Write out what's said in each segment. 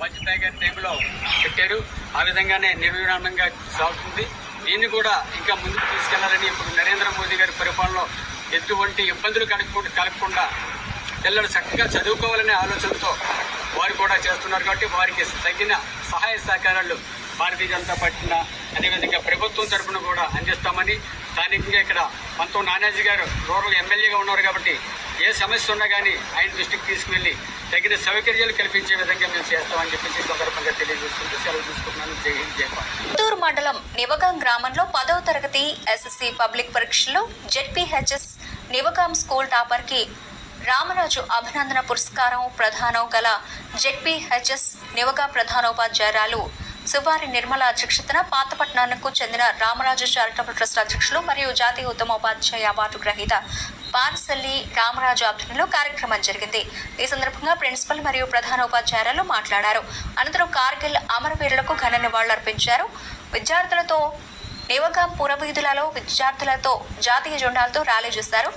వాజ్పేయి గారి టైంలో పెట్టారు. ఆ విధంగానే నిర్విరామంగా సాగుతుంది. దీన్ని కూడా ఇంకా ముందుకు తీసుకెళ్ళాలని ఇప్పుడు నరేంద్ర మోదీ గారి పరిపాలనలో ఎటువంటి ఇబ్బందులు కలగకుండా కలగకుండా పిల్లలు చక్కగా చదువుకోవాలనే ఆలోచనతో వారు కూడా చేస్తున్నారు కాబట్టి వారికి తగిన సహాయ సహకారాలు భారతీయ జనతా పార్టీన అదేవిధంగా ప్రభుత్వం తరఫున కూడా అందిస్తామని స్థానికంగా ఇక్కడ పంతో నానాజీ గారు రూరల్ ఎమ్మెల్యేగా ఉన్నారు కాబట్టి ఏ సమస్య ఉన్నా కానీ ఆయన దృష్టికి తీసుకువెళ్ళి తగిన సౌకర్యాలు కల్పించే విధంగా మేము చేస్తామని చెప్పేసి సందర్భంగా తెలియజేసుకుంటూ సెలవు తీసుకుంటున్నాను. జై హింద్ జై చిత్తూరు మండలం నివగం గ్రామంలో పదవ తరగతి ఎస్ఎస్సి పబ్లిక్ పరీక్షలో జెడ్పీహెచ్ఎస్ నివగాం స్కూల్ టాపర్కి రామరాజు అభినందన పురస్కారం ప్రధానం గల జెడ్పీహెచ్ఎస్ నివగా ప్రధానోపాధ్యాయురాలు సువారి నిర్మల అధ్యక్షతన పాతపట్నానికి చెందిన రామరాజు చారిటబుల్ ట్రస్ట్ అధ్యక్షులు మరియు జాతీయ ఉత్తమోపాధ్యాయ అవార్డు గ్రహీత పార్సల్లి రామరాజు ఆధ్వర్యంలో కార్యక్రమం జరిగింది. ఈ సందర్భంగా ప్రిన్సిపల్ మరియు ప్రధాన ఉపాధ్యాయులు మాట్లాడారు. అనంతరం కార్గిల్ అమరవీరులకు ఘన నివాళులర్పించారు విద్యార్థులతో నివగాం పురవీధులలో విద్యార్థులతో జాతీయ జెండాలతో ర్యాలీ చేశారు.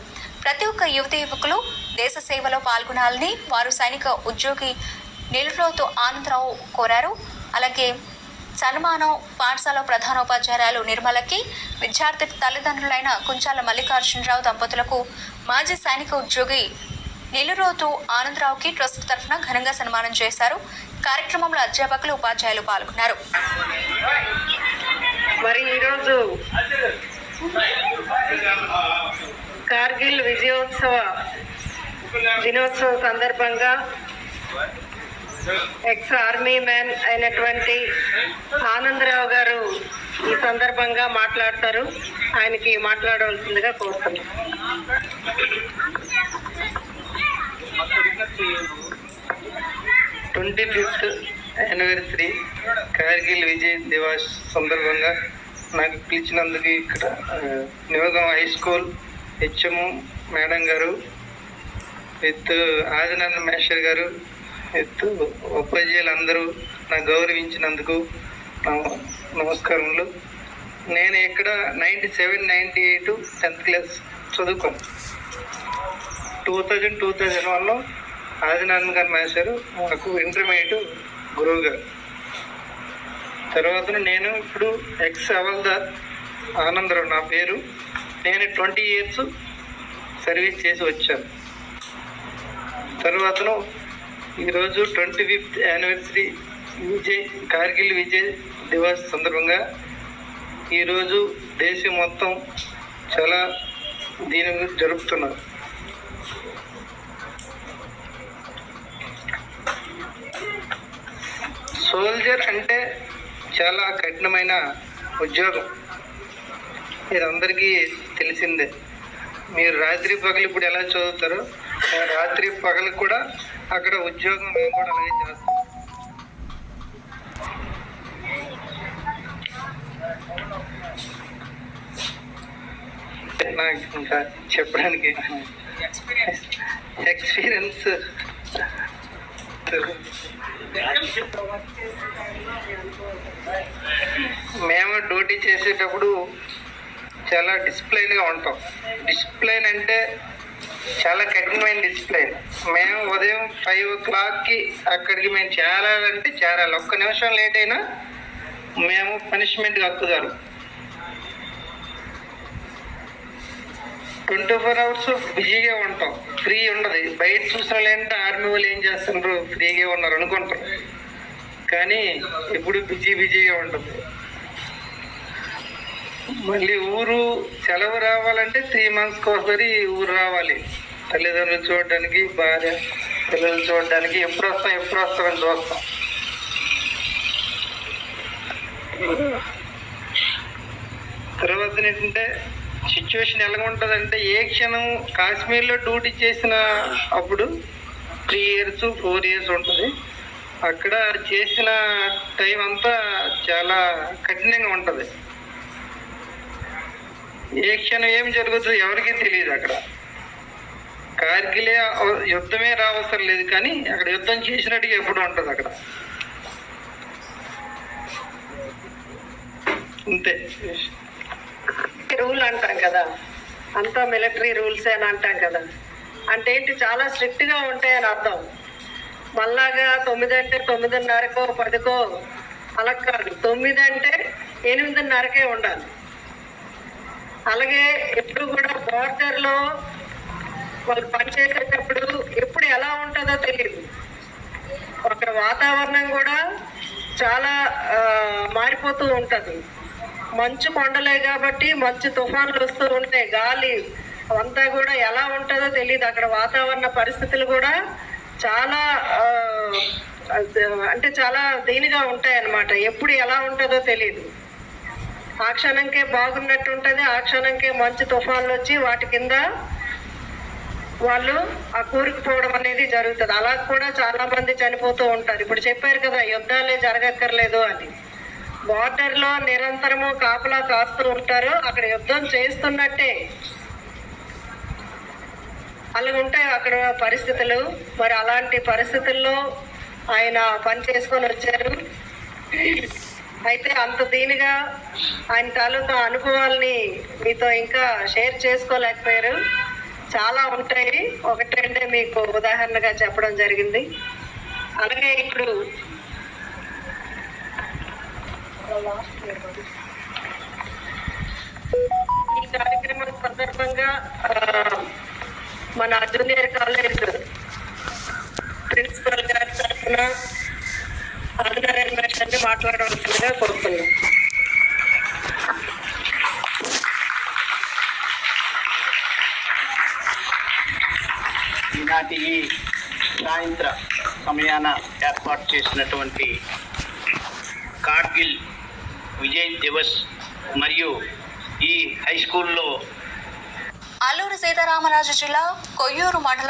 ప్రతి ఒక్క యువతి యువకులు దేశ సేవలో పాల్గొనాలని వారు సైనిక ఉద్యోగి నిలులోతు ఆనందరావు కోరారు. అలాగే సన్మానం పాఠశాల ప్రధానోపాధ్యాయురాలు నిర్మలకి విద్యార్థి తల్లిదండ్రులైన కుంచాల మల్లికార్జునరావు దంపతులకు మాజీ సైనిక ఉద్యోగి నిలురోతు ఆనందరావుకి ట్రస్ట్ తరఫున ఘనంగా సన్మానం చేశారు. కార్యక్రమంలో అధ్యాపకులు ఉపాధ్యాయులు పాల్గొన్నారు. మరి ఈరోజు కార్గిల్ విజయోత్సవ దినోత్సవం సందర్భంగా ఎక్స్ ఆర్మీ మ్యాన్ అయినటువంటి ఆనందరావు గారు ఈ సందర్భంగా మాట్లాడతారు. ఆయనకి మాట్లాడవలసిందిగా కోరుతున్నాం. Twenty fifth anniversary Kargil Vijay Diwas సందర్భంగా నాకు పిలిచినందుకు ఇక్కడ Nivagam high school HM madam గారు విత్ ఆదినారాయణ మేషర్ గారు ఎత్తు ఉపాధ్యాయులు అందరూ నాకు గౌరవించినందుకు నమస్కారములు. నేను ఇక్కడ ninety seven ninety eight tenth class చదువుకోను. Two thousand two thousand వన్లో ఆదినారాయణ గారు మేసారు నాకు ఇంటర్మీడియట్ గురువు గారు. తర్వాత నేను ఇప్పుడు ఎక్స్ అవల్దార్ ఆనందరావు నా పేరు. నేను ట్వంటీ ఇయర్స్ సర్వీస్ చేసి వచ్చాను. తర్వాతను ఈరోజు twenty fifth anniversary Vijay Kargil Vijay Diwas సందర్భంగా ఈరోజు దేశం మొత్తం చాలా దీని గురించి జరుపుతున్నారు. సోల్జర్ అంటే చాలా కఠినమైన ఉద్యోగం. మీరందరికీ తెలిసిందే. మీరు రాత్రి పగలు ఇప్పుడు ఎలా చదువుతారో రాత్రి పగలు కూడా అక్కడ ఉద్యోగం మేము కూడా అలాగే చేస్తాం. ఇంకా చెప్పడానికి ఎక్స్పీరియన్స్ మేము డ్యూటీ చేసేటప్పుడు చాలా డిసిప్లైన్గా ఉంటాం. డిసిప్లైన్ అంటే చాలా కఠినమైన డిసిప్లైన్ మేము ఉదయం ఫైవ్ ఓ క్లాక్కి అక్కడికి మేము చేరాలంటే చేరాలి ఒక్క నిమిషం లేట్ అయినా మేము పనిష్మెంట్ హక్కుదారు ట్వంటీ ఫోర్ అవర్స్ బిజీగా ఉంటాం. ఫ్రీ ఉండదు. బయట చూసిన లేదంటే ఆర్మీ వాళ్ళు ఏం చేస్తున్నారు ఫ్రీగా ఉన్నారు అనుకుంటారు కానీ ఎప్పుడు బిజీ బిజీగా ఉంటుంది మళ్ళీ ఊరు సెలవు రావాలంటే త్రీ మంత్స్కి ఒకసారి ఊరు రావాలి. తల్లిదండ్రులు చూడడానికి భార్య పిల్లలు చూడడానికి ఎప్పుడు వస్తాం ఎప్పుడు వస్తామని చూస్తాం. తర్వాత ఏంటంటే సిచ్యువేషన్ ఎలా ఉంటుందంటే ఏ క్షణం కాశ్మీర్లో డ్యూటీ చేసిన అప్పుడు త్రీ ఇయర్స్ ఫోర్ ఇయర్స్ ఉంటుంది. అక్కడ చేసిన టైం అంతా చాలా కఠినంగా ఉంటుంది. ఏ క్షణం ఏం జరుగుతుందో ఎవరికీ తెలియదు అక్కడ. కార్గిలే యుద్ధమే రావసరం లేదు కానీ అక్కడ యుద్ధం చేసినట్టుగా ఎప్పుడు ఉంటుంది అక్కడ. అంతే. రూల్ అంటాం కదా. అంతా మిలిటరీ రూల్స్ అని అంటాం కదా. అంటే ఏంటి చాలా స్ట్రిక్ట్గా ఉంటాయని అర్థం. మళ్ళాగా తొమ్మిది అంటే తొమ్మిదిన్నరకో పదికో అలా కాదు. తొమ్మిది అంటే ఎనిమిదిన్నరకే ఉండాలి. అలాగే ఎప్పుడు కూడా బార్డర్లో లో వాళ్ళు పనిచేసేటప్పుడు ఎప్పుడు ఎలా ఉంటుందో తెలియదు. అక్కడ వాతావరణం కూడా చాలా మారిపోతూ ఉంటుంది. మంచు కొండలే కాబట్టి మంచు తుఫాన్లు వస్తూ ఉంటాయి. గాలి అంతా కూడా ఎలా ఉంటుందో తెలియదు. అక్కడ వాతావరణ పరిస్థితులు కూడా చాలా అంటే చాలా దీనిగా ఉంటాయి అన్నమాట ఎప్పుడు ఎలా ఉంటుందో తెలియదు. ఆ క్షణంకే బాగున్నట్టు ఉంటుంది ఆ క్షణంకే మంచి తుఫాన్లు వచ్చి వాటి కింద వాళ్ళు ఆ కూరుకుపోవడం అనేది జరుగుతుంది. అలా కూడా చాలా మంది చనిపోతూ ఉంటారు. ఇప్పుడు చెప్పారు కదా యుద్ధాలే జరగక్కర్లేదు అని. బార్డర్లో నిరంతరము కాపలా కాస్తూ ఉంటారు. అక్కడ యుద్ధం చేస్తున్నట్టే అలా ఉంటాయి అక్కడ పరిస్థితులు. మరి అలాంటి పరిస్థితుల్లో ఆయన పని చేసుకొని వచ్చారు. అయితే అంత దీనిగా ఆయన తాలూకా అనుభవాల్ని మీతో ఇంకా షేర్ చేసుకోలేకపోయారు. చాలా ఉంటాయి. ఒకటి రెండే మీకు ఉదాహరణగా చెప్పడం జరిగింది. అలాగే ఇప్పుడు ఈ కార్యక్రమం సందర్భంగా మన జూనియర్ కాలేజ్ ప్రిన్సిపల్ గారి తరఫున మాట్లాడవలసిందిగా కోరుతున్నాం ఈనాటి ఈ సాయంత్ర సమయాన ఏర్పాటు చేసినటువంటి కార్గిల్ విజయ్ దివస్ మరియు ఈ హై స్కూల్లో అల్లూరు సీతారామరాజు జిల్లా కొయ్యూరు మండలం